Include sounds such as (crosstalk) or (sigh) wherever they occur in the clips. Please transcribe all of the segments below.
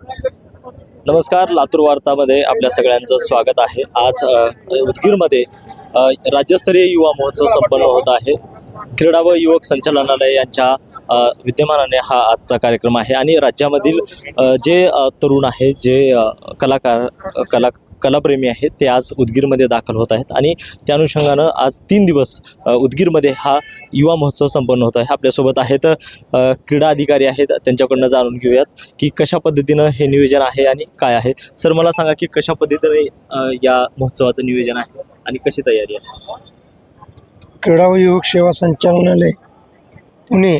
नमस्कार लातूर वार्तामध्ये आपल्या सगळ्यांचं स्वागत आहे. आज उदगीरमध्ये राज्यस्तरीय युवा महोत्सव संपन्न होत आहे. क्रीडा व युवक संचालनालय यांच्या विद्यमानाने हा आजचा कार्यक्रम आहे. आणि राज्यामधील जे तरुण आहे जे कलाकार कला कलाप्रेमी आहेत. ते आज उदगीरमध्ये दाखल होत आहेत आणि त्या अनुषंगानं आज तीन दिवस उदगीरमध्ये हा युवा महोत्सव संपन्न होत आहे. आपल्यासोबत आहेत क्रीडा अधिकारी आहेत. त्यांच्याकडनं जाणून घेऊयात की कशा पद्धतीनं हे नियोजन आहे आणि काय आहे. सर मला सांगा की कशा पद्धतीने या महोत्सवाचं नियोजन आहे आणि कशी तयारी आहे? क्रीडा व युवक सेवा संचालनालय पुणे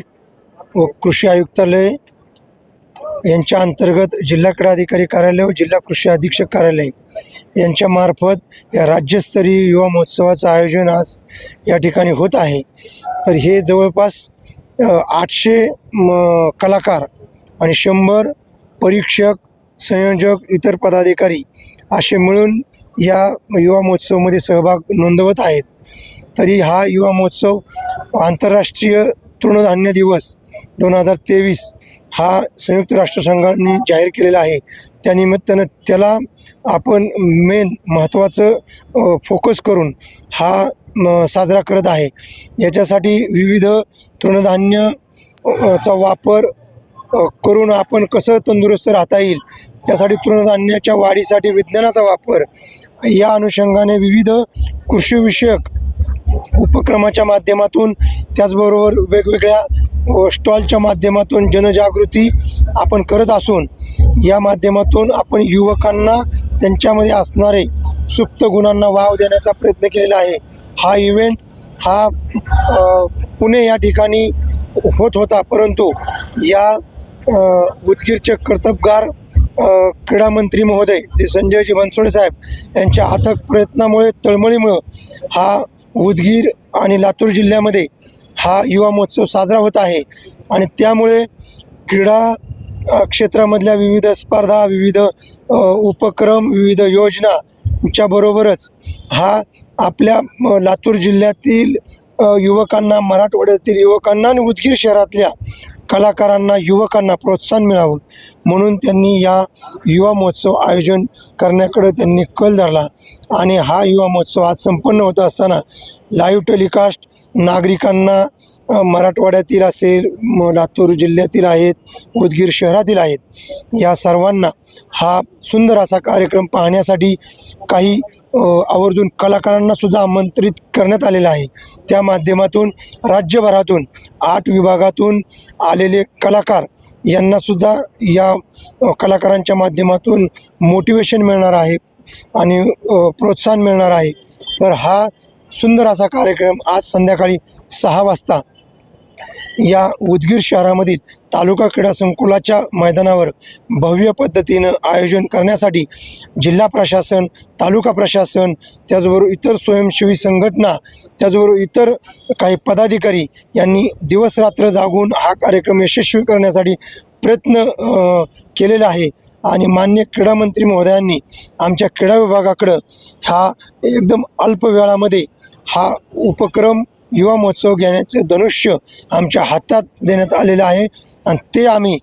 व कृषी आयुक्तालय यांच्या अंतर्गत जिल्हा क्रीडाधिकारी कार्यालय व जिल्हा कृषी अधीक्षक कार्यालय यांच्या मार्फत या राज्यस्तरीय युवा महोत्सवाचं आयोजन आज या ठिकाणी होत आहे. तर हे जवळपास आठशे कलाकार आणि शंभर परीक्षक संयोजक इतर पदाधिकारी असे मिळून या युवा महोत्सवामध्ये सहभाग नोंदवत आहेत. तरी हा युवा महोत्सव आंतरराष्ट्रीय तृणधान्य दिवस दोन हजार तेवीस हा संयुक्त राष्ट्रसंघाने जाहीर केलेला आहे. त्यानिमित्तानं त्याला आपण मेन महत्त्वाचं फोकस करून हा म, साजरा करत आहे. याच्यासाठी विविध तृणधान्य चा वापर करून आपण कसं तंदुरुस्त राहता येईल त्यासाठी तृणधान्याच्या वाढीसाठी विज्ञानाचा वापर या अनुषंगाने विविध कृषीविषयक उपक्रमाच्या माध्यमातून त्याचबरोबर वेगवेगळ्या स्टॉलच्या माध्यमातून जनजागृती आपण करत असून या माध्यमातून आपण युवकांना त्यांच्यामध्ये असणारे सुप्त गुणांना वाव देण्याचा प्रयत्न केलेला आहे. हा इव्हेंट हा पुणे या ठिकाणी होत होता. परंतु या उदगीरचे कर्तबगार क्रीडामंत्री क्रीडा मंत्री महोदय श्री संजयजी बनसोडे साहेब यांच्या अथक प्रयत्नामुळे तळमळीमुळं हा उदगीर आणि लातूर जिल्ह्यामध्ये हा युवा महोत्सव साजरा होत आहे. आणि त्यामुळे क्रीडा क्षेत्रामधल्या विविध स्पर्धा विविध उपक्रम विविध योजनाच्या बरोबरच हा आपल्या लातूर जिल्ह्यातील युवकांना मराठवाड्यातील युवकांना आणि उदगीर शहरातल्या कलाकारांना युवकांना प्रोत्साहन मिळावं म्हणून त्यांनी या युवा महोत्सव आयोजन करण्याकडे त्यांनी कल धरला. आणि हा युवा महोत्सव आज संपन्न होत असताना लाईव्ह टेलिकास्ट नागरिकांना मराठवाड्यातील असेल म लातूर जिल्ह्यातील आहेत उदगीर शहरातील आहेत. या सर्वांना हा सुंदर असा कार्यक्रम पाहण्यासाठी काही आवर्जून कलाकारांनासुद्धा आमंत्रित करण्यात आलेलं आहे. त्या माध्यमातून राज्यभरातून आठ विभागातून आलेले कलाकार यांनासुद्धा या कलाकारांच्या माध्यमातून मोटिवेशन मिळणार आहे आणि प्रोत्साहन मिळणार आहे. तर हा सुंदर असा कार्यक्रम आज संध्याकाळी सहा वाजता या उदगीर शहरामधील तालुका क्रीडा संकुलाच्या मैदानावर भव्य पद्धतीनं आयोजन करण्यासाठी जिल्हा प्रशासन तालुका प्रशासन त्याचबरोबर इतर स्वयंसेवी संघटना त्याचबरोबर इतर काही पदाधिकारी यांनी दिवसरात्र जागून हा कार्यक्रम यशस्वी करण्यासाठी प्रयत्न केलेला आहे. आणि मान्य क्रीडा मंत्री महोदयांनी आमच्या क्रीडा विभागाकडं हा एकदम अल्प वेळामध्ये हा उपक्रम युवा महोत्सव घेण्याचं धनुष्य आमच्या हातात देण्यात आलेलं आहे. आणि ते आम्ही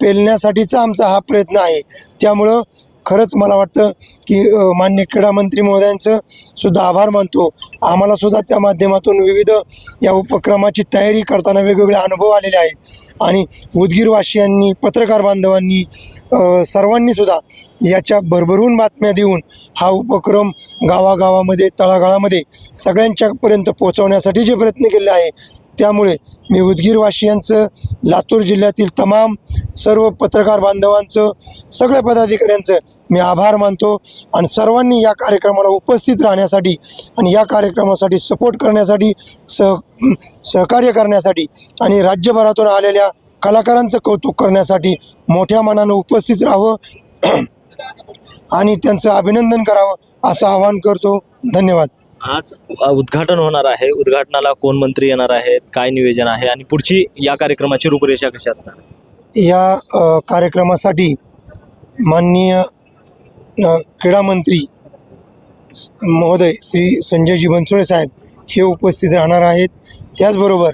पेलण्यासाठीचा आमचा हा प्रयत्न आहे. त्यामुळं खरंच मला वाटतं की मान्य क्रीडा मंत्री महोदयांचं सुद्धा आभार मानतो. आम्हाला सुद्धा त्या माध्यमातून विविध या उपक्रमाची तयारी करताना वेगवेगळे अनुभव आलेले आहेत. आणि उदगीरवासियांनी पत्रकार बांधवांनी सर्वांनीसुद्धा सर्वांनी सुद्धा याच्या भरभरून बातम्या देऊन हा उपक्रम गावागावामध्ये तळागाळामध्ये सगळ्यांच्यापर्यंत पोहोचवण्यासाठी जे प्रयत्न केले आहे त्यामुळे मी उदगीरवासियांचं लातूर जिल्ह्यातील तमाम सर्व पत्रकार बांधवांचं सगळ्या पदाधिकाऱ्यांचं मी आभार मानतो आणि सर्वांनी या कार्यक्रमाला उपस्थित राहण्यासाठी आणि या कार्यक्रमासाठी सपोर्ट करण्यासाठी सह सहकार्य करण्यासाठी आणि राज्यभरातून आलेल्या कलाकारांचं कौतुक करण्यासाठी मोठ्या मनानं उपस्थित राहावं (clears throat) आणि त्यांचं अभिनंदन करावं असं आवाहन करतो. धन्यवाद. आज उद्घाटन होणार आहे. उद्घाटनाला कोण मंत्री येणार आहेत? काय नियोजन आहे? आणि पुढची या कार्यक्रमाची रूपरेषा कशी असणार आहे? या अ, कार्यक्रमासाठी माननीय अ, क्रीडा मंत्री महोदय श्री संजयजी बनसोडे साहेब हे उपस्थित राहणार आहेत. त्याचबरोबर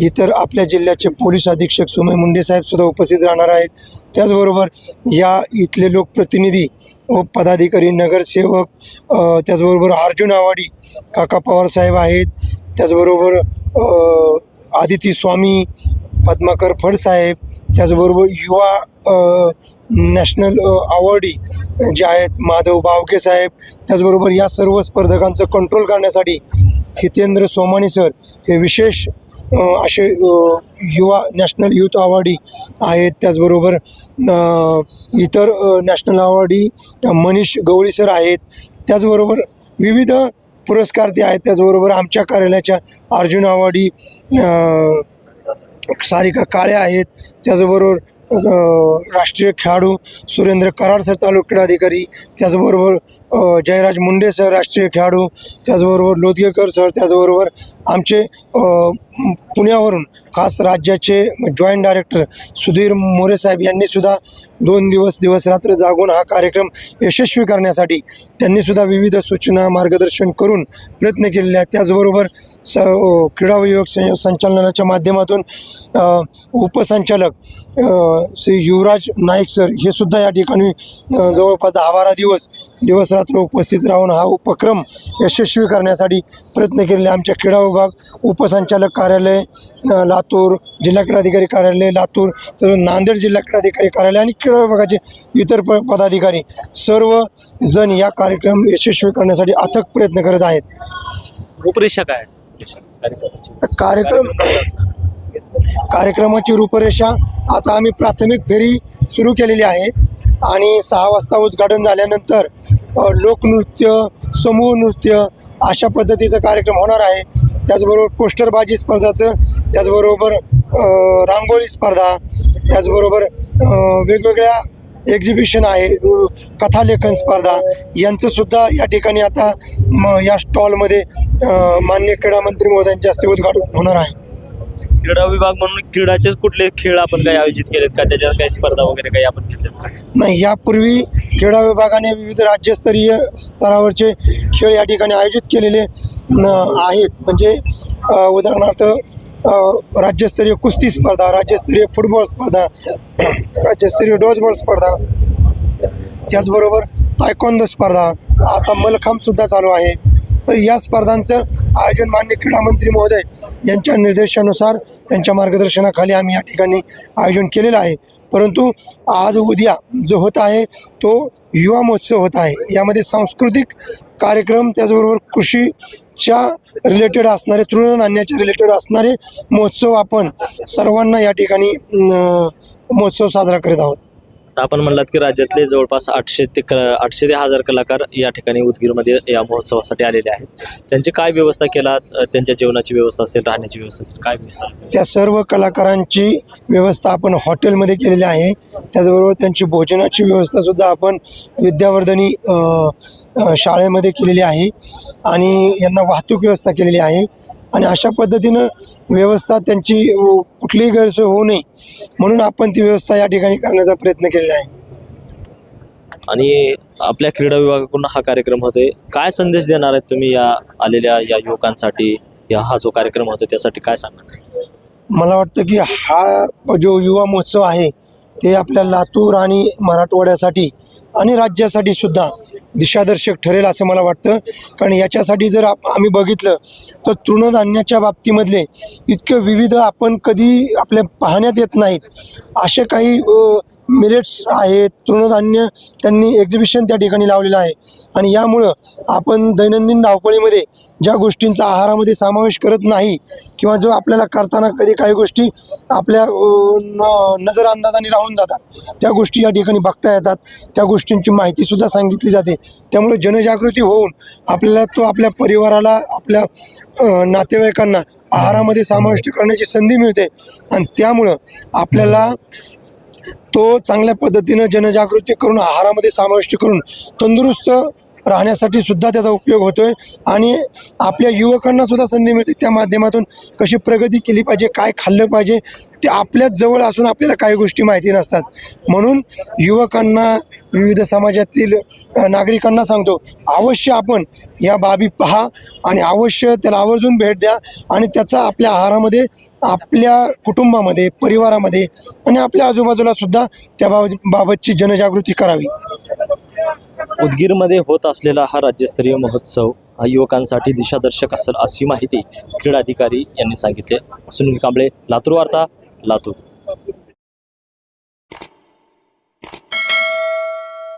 इतर आपल्या जिल्ह्याचे पोलीस अधीक्षक सुमय मुंडे साहेब सुद्धा उपस्थित राहणार आहेत. त्याचबरोबर या इथले लोकप्रतिनिधी पदाधिकारी नगरसेवक त्याचबरोबर अर्जुन आवाडी काका पवार साहेब आहेत. त्याचबरोबर आदिती स्वामी पद्माकर फडसाहेब त्याचबरोबर युवा नॅशनल अवॉर्डी जे आहेत माधव बावके साहेब त्याचबरोबर या सर्व स्पर्धकांचं कंट्रोल करण्यासाठी हितेंद्र सोमानी सर हे विशेष असे युवा नॅशनल युथ अवॉर्डी आहेत. त्याचबरोबर इतर national awardee Manish Gawali sir आहेत. त्याचबरोबर विविध पुरस्कार ते आहेत. त्याचबरोबर आमच्या कार्यालयाच्या अर्जुन अवॉर्डी सारिका काळे आहेत. त्याचबरोबर राष्ट्रीय खेळाडू सुरेंद्र कराड सर तालुका क्रीडाधिकारी. त्याचबरोबर जयराज मुंडे सर राष्ट्रीय खेळाडू. त्याचबरोबर लोदगेकर सर. त्याचबरोबर आमचे पुण्यावरून खास राज्याचे जॉईंट डायरेक्टर सुधीर मोरे साहेब यांनी सुद्धा दोन दिवस दिवस रात्र जागून हा कार्यक्रम यशस्वी करण्यासाठी त्यांनी सुद्धा विविध सूचना मार्गदर्शन करून प्रयत्न केलेले आहेत. त्याचबरोबर स क्रीडा विभाग संचालनाच्या माध्यमातून उपसंचालक श्री युवराज नाईक सर हे सुद्धा या ठिकाणी जवळपास दहा बारा दिवस दिवस रात्र उपस्थित राहून हा उपक्रम यशस्वी करण्यासाठी प्रयत्न केलेले आमच्या क्रीडा विभाग उपसंचालक कार्यालय लातूर जिल्हा क्रीडाधिकारी कार्यालय लातूर तसंच नांदेड जिल्हा क्रीडाधिकारी कार्यालय आणि क्रीडा विभागाचे इतर प पदाधिकारी. सर्व जण या कार्यक्रम यशस्वी करण्यासाठी अथक प्रयत्न करत आहेत. रूपरेषा काय? कार्यक्रम कार्यक्रमाची रूपरेषा आता आम्ही प्राथमिक फेरी सुरू केलेली आहे आणि सहा वाजता उद्घाटन झाल्यानंतर लोकनृत्य समूह नृत्य अशा पद्धतीचा कार्यक्रम होणार आहे. त्याचबरोबर पोस्टरबाजी स्पर्धाचं त्याचबरोबर रांगोळी स्पर्धा त्याचबरोबर वेगवेगळ्या एक्झिबिशन आहे कथालेखन स्पर्धा. यांचं सुद्धा या ठिकाणी आता म, या स्टॉलमध्ये मान्य माननीय क्रीडा मंत्री महोदयांच्या हस्ते उद्घाटन होणार आहे. क्रीडा विभाग म्हणून क्रीडाचेच कुठले खेळ आपण काही आयोजित केलेत का? त्याच्यात काही स्पर्धा वगैरे काही आपण घेतल्यात नाही यापूर्वी क्रीडा विभागाने विविध राज्यस्तरीय स्तरावरचे खेळ या ठिकाणी आयोजित केलेले न, आहेत. म्हणजे उदाहरणार्थ राज्यस्तरीय कुस्ती स्पर्धा राज्यस्तरीय फुटबॉल स्पर्धा राज्यस्तरीय डॉजबॉल स्पर्धा त्याचबरोबर तायकोंद स्पर्धा. आता मलखांबसुद्धा चालू आहे. तर या स्पर्धांचं आयोजन मान्य क्रीडा मंत्री महोदय यांच्या निर्देशानुसार त्यांच्या मार्गदर्शनाखाली आम्ही या ठिकाणी आयोजन केलेलं आहे. परंतु आज उद्या जो होत आहे तो युवा महोत्सव होत आहे. यामध्ये सांस्कृतिक कार्यक्रम त्याचबरोबर कृषीच्या रिलेटेड असणारे तृणधान्याच्या रिलेटेड असणारे महोत्सव आपण सर्वांना या ठिकाणी महोत्सव साजरा करीत आहोत. आता आपण म्हणलात की राज्यातले जवळपास आठशे ते क आठशे ते हजार कलाकार या ठिकाणी उदगीरमध्ये या महोत्सवासाठी आलेले आहेत. त्यांची काय व्यवस्था केलात? त्यांच्या जेवणाची व्यवस्था असेल राहण्याची व्यवस्था असेल काय व्यवस्था? त्या सर्व कलाकारांची व्यवस्था आपण हॉटेलमध्ये केलेली आहे. त्याचबरोबर त्यांची भोजनाची व्यवस्थासुद्धा आपण विद्यावर्धनी शाळेमध्ये केलेली आहे. आणि यांना वाहतूक व्यवस्था केलेली आहे. आणि अशा पद्धतीनं व्यवस्था त्यांची कुठलीही गैरसोय होऊ नये म्हणून आपण ती व्यवस्था या ठिकाणी करण्याचा प्रयत्न केलेला आहे. आणि आपल्या क्रीडा विभागाकडून हा कार्यक्रम होतोय. काय संदेश देणार आहेत तुम्ही या आलेल्या या युवकांसाठी? या हा जो कार्यक्रम होतो त्यासाठी काय सांगणार? मला वाटतं की हा जो युवा महोत्सव आहे ते आपल्या लातूर आणि मराठवाड्यासाठी आणि राज्यासाठी सुद्धा दिशादर्शक ठरेल असं मला वाटतं. कारण याच्यासाठी जर आप आम्ही बघितलं तर तृणधान्याच्या बाबतीमधले इतके विविध आपण कधी आपल्या पाहण्यात येत नाहीत. असे काही मिलेट्स आहेत तृणधान्य त्यांनी एक्झिबिशन त्या ठिकाणी लावलेलं आहे. आणि यामुळं आपण दैनंदिन धावपळीमध्ये ज्या गोष्टींचा आहारामध्ये समावेश करत नाही किंवा जो आपल्याला करताना कधी काही गोष्टी आपल्या नजरअंदाजाने न राहून जातात त्या गोष्टी या ठिकाणी बघता येतात. त्या गोष्टींची माहितीसुद्धा सांगितली जाते. त्यामुळे जनजागृती होऊन आपल्याला तो आपल्या परिवाराला आपल्या नातेवाईकांना आहारामध्ये समाविष्ट करण्याची संधी मिळते. आणि त्यामुळं आपल्याला तो चांगल्या पद्धतीनं जनजागृती करून आहारामध्ये समाविष्ट करून तंदुरुस्त राहण्यासाठी सुद्धा त्याचा उपयोग होतोय आणि आपल्या युवकांना सुद्धा संधी मिळते. त्या माध्यमातून कशी प्रगती केली पाहिजे काय खाल्लं पाहिजे ते आपल्याच जवळ असून आपल्याला काही गोष्टी माहिती नसतात. म्हणून युवकांना विविध समाजातील नागरिकांना सांगतो अवश्य आपण या बाबी पहा आणि अवश्य त्याला आवर्जून भेट द्या आणि त्याचा आपल्या आहारामध्ये आपल्या कुटुंबामध्ये परिवारामध्ये आणि आपल्या आजूबाजूला सुद्धा त्या बाब बाबतची जनजागृती करावी. उदगीरमध्ये होत असलेला हा राज्यस्तरीय महोत्सव हा युवकांसाठी दिशादर्शक असेल अशी माहिती क्रीडा अधिकारी यांनी सांगितले. सुनील कांबळे लातूर वार्ता लातूर.